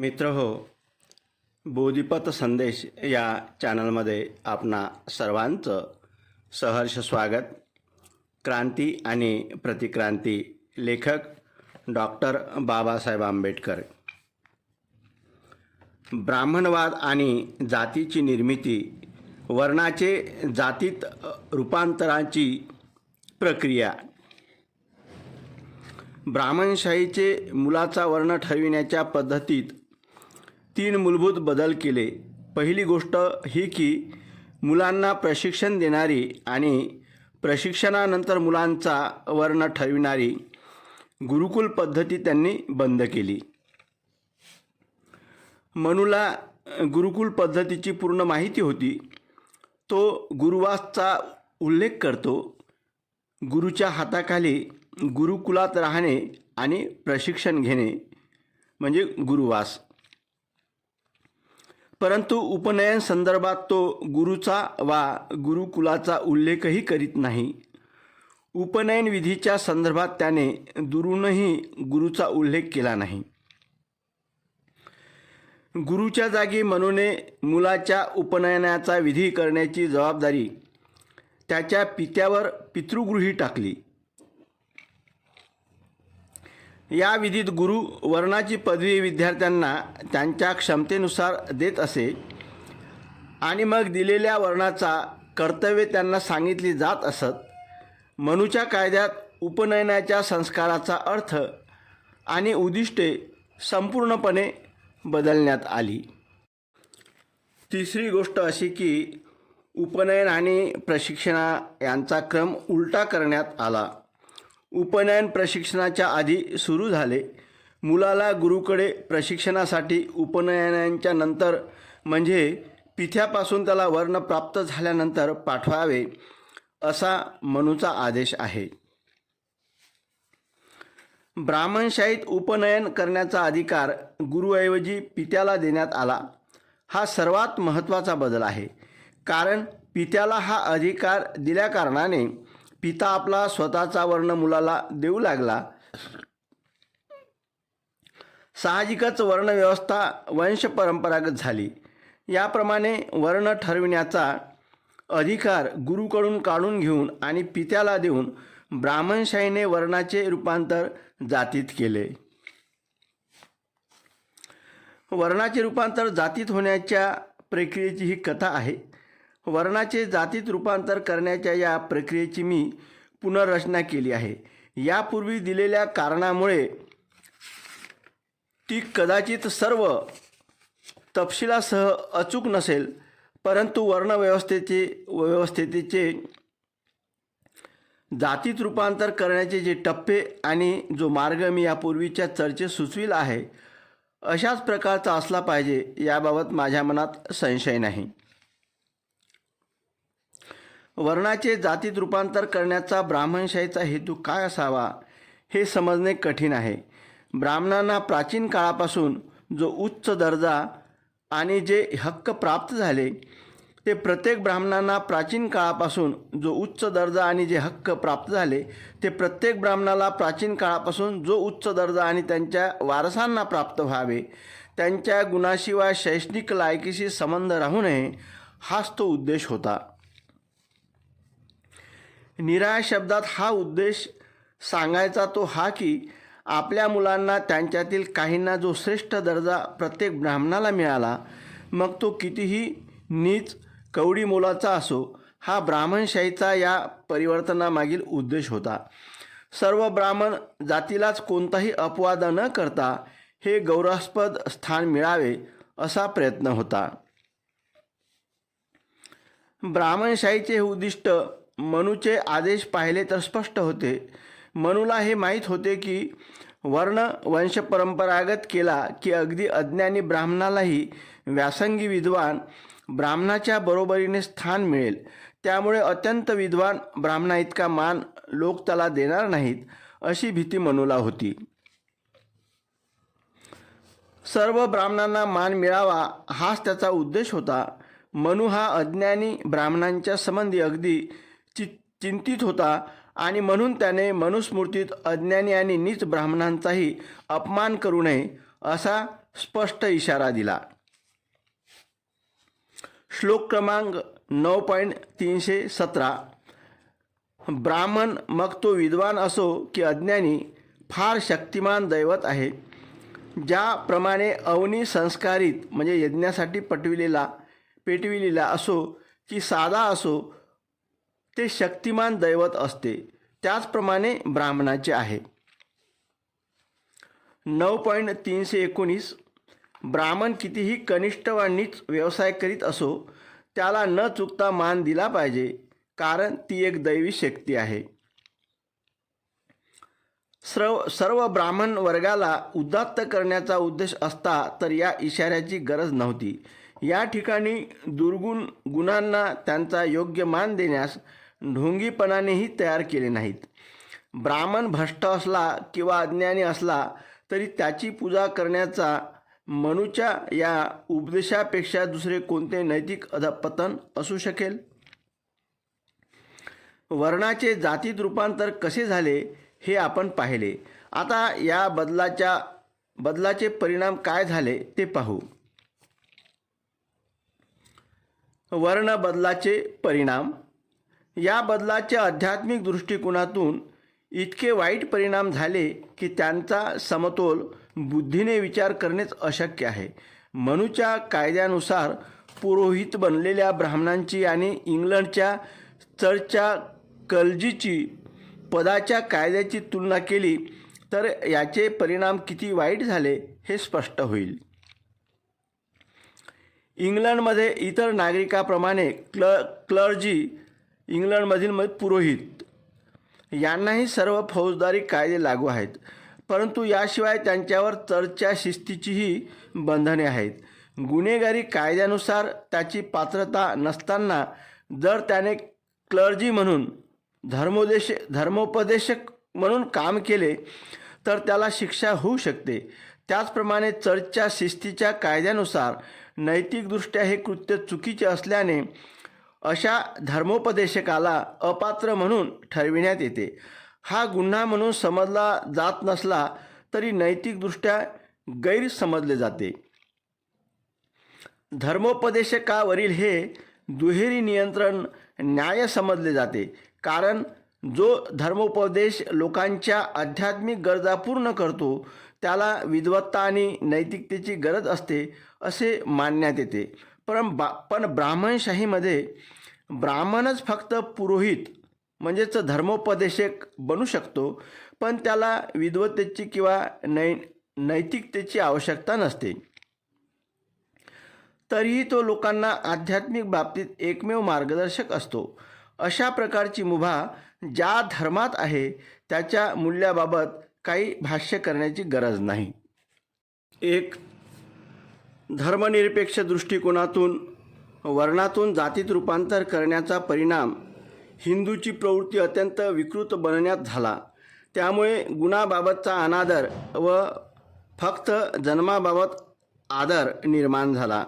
मित्र हो बोधिपथ संदेश या चॅनलमध्ये आपणा सर्वांचं सहर्ष स्वागत. क्रांती आणि प्रतिक्रांती लेखक डॉक्टर बाबासाहेब आंबेडकर. ब्राह्मणवाद आणि जातीची निर्मिती वर्णाचे जातीत रूपांतराची प्रक्रिया. ब्राह्मणशाहीचे मुलाचा वर्ण ठरविण्याच्या पद्धतीत तीन मूलभूत बदल केले. पहिली गोष्ट ही की मुलांना प्रशिक्षण देणारी आणि प्रशिक्षणानंतर मुलांचा वर्ण ठरविणारी गुरुकुल पद्धती त्यांनी बंद केली. मनूला गुरुकुल पद्धतीची पूर्ण माहिती होती. तो गुरुवासचा उल्लेख करतो. गुरुच्या हाताखाली गुरुकुलात राहणे आणि प्रशिक्षण घेणे म्हणजे गुरुवास. परंतु उपनयन संदर्भात तो गुरुचा वा गुरुकुलाचा उल्लेखही करीत नाही. उपनयन विधीच्या संदर्भात त्याने दुरूनही गुरुचा उल्लेख केला नाही. गुरुच्या जागी मनूने मुलाच्या उपनयनाचा विधी करण्याची जबाबदारी त्याच्या पित्यावर पितृगृही टाकली. या विधीत गुरु वर्णाची पदवी विद्यार्थ्यांना त्यांच्या क्षमतेनुसार देत असे आणि मग दिलेल्या वर्णाचा कर्तव्य त्यांना सांगितली जात असत. मनूच्या कायद्यात उपनयनाच्या संस्काराचा अर्थ आणि उद्दिष्टे संपूर्णपणे बदलण्यात आली. तिसरी गोष्ट अशी की उपनयन आणि प्रशिक्षणा यांचा क्रम उलटा करण्यात आला. उपनयन प्रशिक्षणाच्या आधी सुरू झाले. मुलाला गुरुकडे प्रशिक्षणासाठी उपनयनाच्या नंतर म्हणजे पिथ्यापासून त्याला वर्ण प्राप्त झाल्यानंतर पाठवावे असा मनूचा आदेश आहे. ब्राह्मणशाहीत उपनयन करण्याचा अधिकार गुरुऐवजी पित्याला देण्यात आला. हा सर्वात महत्त्वाचा बदल आहे. कारण पित्याला हा अधिकार दिल्याकारणाने पिता आपला स्वतःचा वर्ण मुलाला देऊ लागला. साहजिकच वर्णव्यवस्था वंश परंपरागत झाली. याप्रमाणे वर्ण ठरविण्याचा अधिकार गुरुकडून काढून घेऊन आणि पित्याला देऊन ब्राह्मणशाहीने वर्णाचे रूपांतर जातीत केले. वर्णाचे रूपांतर जातीत होण्याच्या प्रक्रियेची ही कथा आहे. वर्णाचे जातीत रूपांतर करण्याच्या या प्रक्रियेची मी पुनर्रचना केली आहे. यापूर्वी दिलेल्या कारणामुळे ती कदाचित सर्व तपशिलासह अचूक नसेल परंतु वर्णव्यवस्थेचे व्यवस्थेचे जातीत रूपांतर करण्याचे जे टप्पे आणि जो मार्ग मी यापूर्वीच्या चर्चेत सुचविला आहे अशाच प्रकारचा असला पाहिजे याबाबत माझ्या मनात संशय नाही. वर्णाचे जातीत रूपांतर करण्याचा ब्राह्मणशाहीचा हेतू काय असावा हे समजणे कठीण आहे. ब्राह्मणांना प्राचीन काळापासून जो उच्च दर्जा आणि जे हक्क प्राप्त झाले ते प्रत्येक ब्राह्मणांना प्राचीन काळापासून जो उच्च दर्जा आणि जे हक्क प्राप्त झाले ते प्रत्येक ब्राह्मणाला प्राचीन काळापासून जो उच्च दर्जा आणि त्यांच्या वारसांना प्राप्त व्हावे त्यांच्या गुणाशिवाय शैक्षणिक लायकीशी संबंध राहू नये हाच तो उद्देश होता. निराळ्या शब्दात हा उद्देश सांगायचा तो हा की आपल्या मुलांना त्यांच्यातील काहींना जो श्रेष्ठ दर्जा प्रत्येक ब्राह्मणाला मिळाला मग तो कितीही नीच कवडी मोलाचा असो हा ब्राह्मणशाहीचा या परिवर्तनामागील उद्देश होता. सर्व ब्राह्मण जातीलाच कोणताही अपवाद न करता हे गौरवास्पद स्थान मिळावे असा प्रयत्न होता. ब्राह्मणशाहीचे हे उद्दिष्ट मनूचे आदेश पाहिले तर स्पष्ट होते. मनूला हे माहीत होते की वर्ण वंश परंपरागत केला की अगदी अज्ञानी ब्राह्मणालाही व्यासंगी विद्वान ब्राह्मणाच्या बरोबरीने स्थान मिळेल. त्यामुळे अत्यंत विद्वान ब्राह्मणा इतका मान लोक त्याला देणार नाहीत अशी भीती मनूला होती. सर्व ब्राह्मणांना मान मिळावा हाच त्याचा उद्देश होता. मनू हा अज्ञानी ब्राह्मणांच्या संबंधी अगदी चि चिंतित होता आणि म्हणून त्याने मनुस्मृतीत अज्ञानी आणि नीच ब्राह्मणांचाही अपमान करू नये असा स्पष्ट इशारा दिला. श्लोक क्रमांक नऊ पॉईंट तीनशे सतरा. ब्राह्मण मग तो विद्वान असो की अज्ञानी फार शक्तिमान दैवत आहे ज्याप्रमाणे अवनी संस्कारित म्हणजे यज्ञासाठी पटविलेला पेटविलेला असो की साधा असो ते शक्तिमान दैवत असते. त्याचप्रमाणे ब्राह्मणाचे आहे. नऊ पॉईंट तीनशे एकोणीस. ब्राह्मण कितीही कनिष्ठ वा नीच व्यवसाय करीत असो त्याला न चुकता मान दिला पाहिजे कारण ती एक दैवी शक्ती आहे. सर्व सर्व ब्राह्मण वर्गाला उदात्त करण्याचा उद्देश असता तर या इशाऱ्याची गरज नव्हती. या ठिकाणी दुर्गुण गुणांना त्यांचा योग्य मान देण्यास ढोंगीपणानेही तयार केले नाहीत. ब्राह्मण भ्रष्ट असला किंवा अज्ञानी असला तरी त्याची पूजा करण्याचा मनुच्या या उपदेशापेक्षा दुसरे कोणते नैतिक अधपतन असू शकेल? वर्णाचे जातीत रूपांतर कसे झाले हे आपण पाहिले. आता या बदलाच्या बदलाचे परिणाम काय झाले ते पाहू. वर्ण बदलाचे परिणाम या बदलाच्या आध्यात्मिक दृष्टिकोनातून इतके वाईट परिणाम झाले की त्यांचा समतोल बुद्धीने विचार करणेच अशक्य आहे. मनूच्या कायद्यानुसार पुरोहित बनलेल्या ब्राह्मणांची आणि इंग्लंडच्या चर्चच्या कलजीची पदाच्या कायद्याची तुलना केली तर याचे परिणाम किती वाईट झाले हे स्पष्ट होईल. इंग्लंडमध्ये इतर नागरिकाप्रमाणे क्ल क्लर्जी इंग्लंडमधील मग पुरोहित. यांनाही सर्व फौजदारी कायदे लागू आहेत. परंतु याशिवाय त्यांच्यावर चर्चच्या शिस्तीचीही बंधने आहेत. गुन्हेगारी कायद्यानुसार त्याची पात्रता नसताना जर त्याने क्लर्जी म्हणून धर्मोदेश धर्मोपदेशक म्हणून काम केले तर त्याला शिक्षा होऊ शकते. त्याचप्रमाणे चर्चच्या शिस्तीच्या कायद्यानुसार नैतिकदृष्ट्या हे कृत्य चुकीचे असल्याने अशा धर्मोपदेशकाला अपात्र म्हणून ठरविण्यात येते. हा गुन्हा म्हणून समजला जात नसला तरी नैतिकदृष्ट्या गैरसमजले जाते. धर्मोपदेशकावरील हे दुहेरी नियंत्रण न्याय समजले जाते. कारण जो धर्मोपदेश लोकांच्या आध्यात्मिक गरजा पूर्ण करतो त्याला विद्वत्ता आणि नैतिकतेची गरज असते असे मानण्यात येते. पण बा पण ब्राह्मणशाहीमध्ये ब्राह्मणच फक्त पुरोहित म्हणजेच धर्मोपदेशक बनू शकतो पण त्याला विद्वत्तेची किंवा नै नैतिकतेची आवश्यकता नसते. तरीही तो लोकांना आध्यात्मिक बाबतीत एकमेव मार्गदर्शक असतो. अशा प्रकारची मुभा ज्या धर्मात आहे त्याच्या मूल्याबाबत काही भाष्य करण्याची गरज नाही. एक धर्मनिरपेक्ष दृष्टिकोनातून वर्णातून जातीत रूपांतर करण्याचा परिणाम हिंदूची प्रवृत्ती अत्यंत विकृत बनण्यात झाला. त्यामुळे गुणाबाबतचा अनादर व फक्त जन्माबाबत आदर निर्माण झाला.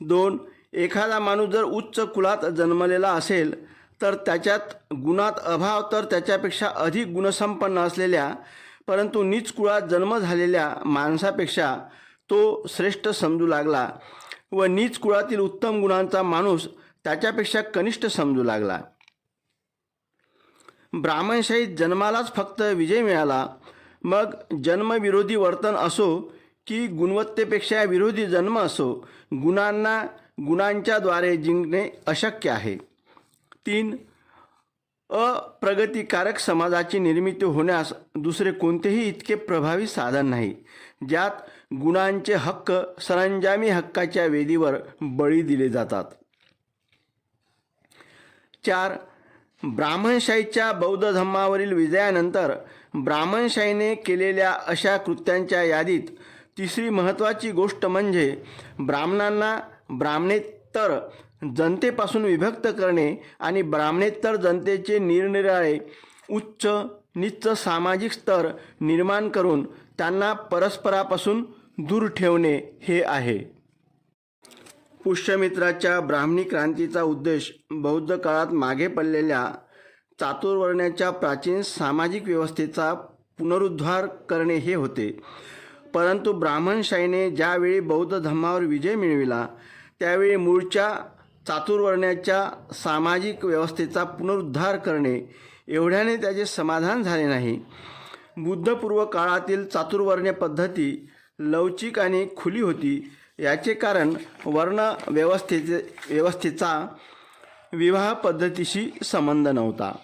दोन एखादा माणूस जर उच्च कुलात जन्मलेला असेल तर त्याच्यात गुणात अभाव तर त्याच्यापेक्षा अधिक गुणसंपन्न असलेल्या परंतु नीच कुळात जन्म झालेल्या माणसापेक्षा तो श्रेष्ठ समजू लागला व नीच कुळातील उत्तम गुणांचा माणूस त्याच्यापेक्षा कनिष्ठ समजू लागला. ब्राह्मणशाहीत जन्मालाच फक्त विजय मिळाला. मग जन्मविरोधी वर्तन असो की गुणवत्तेपेक्षा विरोधी जन्म असो गुणांना गुणांच्याद्वारे जिंकणे अशक्य आहे. तीन अप्रगतिकारक समाजाची निर्मिती होण्यास दुसरे कोणतेही इतके प्रभावी साधन नाही ज्यात गुणांचे हक्क सरंजामी हक्काच्या वेदीवर बळी दिले जातात. चार ब्राह्मणशाहीच्या बौद्ध धर्मावरील विजयानंतर ब्राह्मणशाहीने केलेल्या अशा कृत्यांच्या यादीत तिसरी महत्त्वाची गोष्ट म्हणजे ब्राह्मणांना ब्राह्मणेतर जनतेपासून विभक्त करणे आणि ब्राह्मणेतर जनतेचे निरनिराळे उच्च निच्च सामाजिक स्तर निर्माण करून त्यांना परस्परापासून दूर ठेवणे हे आहे. पुष्यमित्राच्या ब्राह्मणी क्रांतीचा उद्देश बौद्ध काळात मागे पडलेल्या चातुर्वर्ण्याच्या प्राचीन सामाजिक व्यवस्थेचा पुनरुद्धार करणे हे होते. परंतु ब्राह्मणशाहीने ज्यावेळी बौद्ध धर्मावर विजय मिळविला त्यावेळी मूळच्या चातुर्वर्ण्याच्या सामाजिक व्यवस्थेचा पुनरुद्धार करणे एवढ्याने त्याचे समाधान झाले नाही. बुद्धपूर्व काळातील चातुर्वर्ण्य पद्धती लवचिक आणि खुली होती. याचे कारण वर्ण व्यवस्थेचे व्यवस्थेचा विवाह पद्धतीशी संबंध नव्हता.